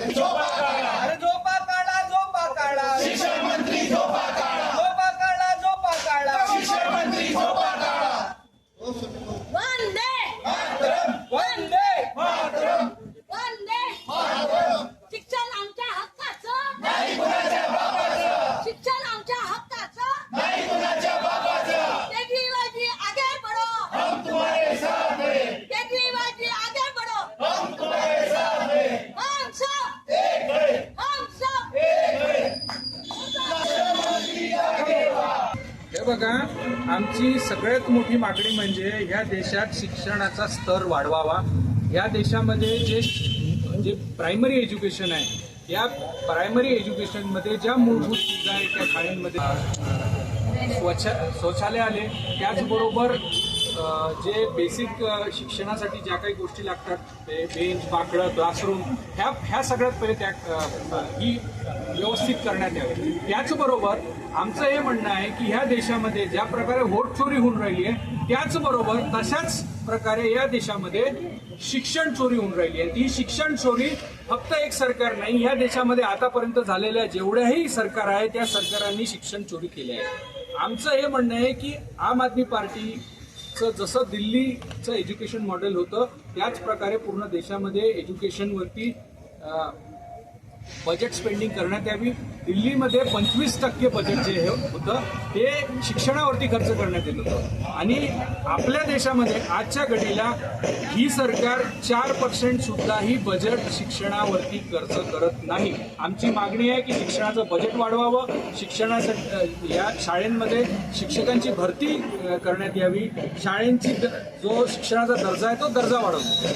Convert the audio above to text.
and talk about हे बघा आमची सगळ्यात मोठी मागणी म्हणजे ह्या देशात शिक्षणाचा स्तर वाढवावा. या देशामध्ये जे जे प्रायमरी एज्युकेशन आहे या प्रायमरी एज्युकेशनमध्ये ज्या मूलभूत सुविधा आहेत त्या शाळेंमध्ये स्वच्छ शौचालय आले. त्याचबरोबर जे बेसिक शिक्षणासाठी ज्या काही गोष्टी लागतात ते बेंच बाकडं क्लासरूम ह्या ह्या सगळ्यात पहिले त्या ही व्यवस्थित करण्यात यावे. त्याचबरोबर आमचं हे म्हणणं आहे की ह्या देशामध्ये ज्या प्रकारे वोट चोरी होऊन राहिली आहे त्याचबरोबर तशाच प्रकारे या देशामध्ये शिक्षण चोरी होऊन राहिली आहे. ती शिक्षण चोरी फक्त एक सरकार नाही या देशामध्ये आतापर्यंत झालेल्या जेवढ्याही सरकार आहे त्या सरकारांनी शिक्षण चोरी केले आहे. आमचं हे म्हणणं आहे की आम आदमी पार्टीचं जसं दिल्लीचं एज्युकेशन मॉडेल होतं त्याच प्रकारे पूर्ण देशामध्ये एज्युकेशनवरती बजेट स्पेंडिंग करण्यात यावी. दिल्लीमध्ये पंचवीस टक्के बजेट जे हे होतं ते शिक्षणावरती खर्च करण्यात येत होतं. आणि आपल्या देशामध्ये आजच्या घडीला ही सरकार चार पर्सेंट सुद्धाही बजेट शिक्षणावरती खर्च करत नाही. आमची मागणी आहे की शिक्षणाचं बजेट वाढवावं. शिक्षणासाठी या शाळेंमध्ये शिक्षकांची भरती करण्यात यावी. शाळेंची जो शिक्षणाचा दर्जा आहे तो दर्जा वाढवतो.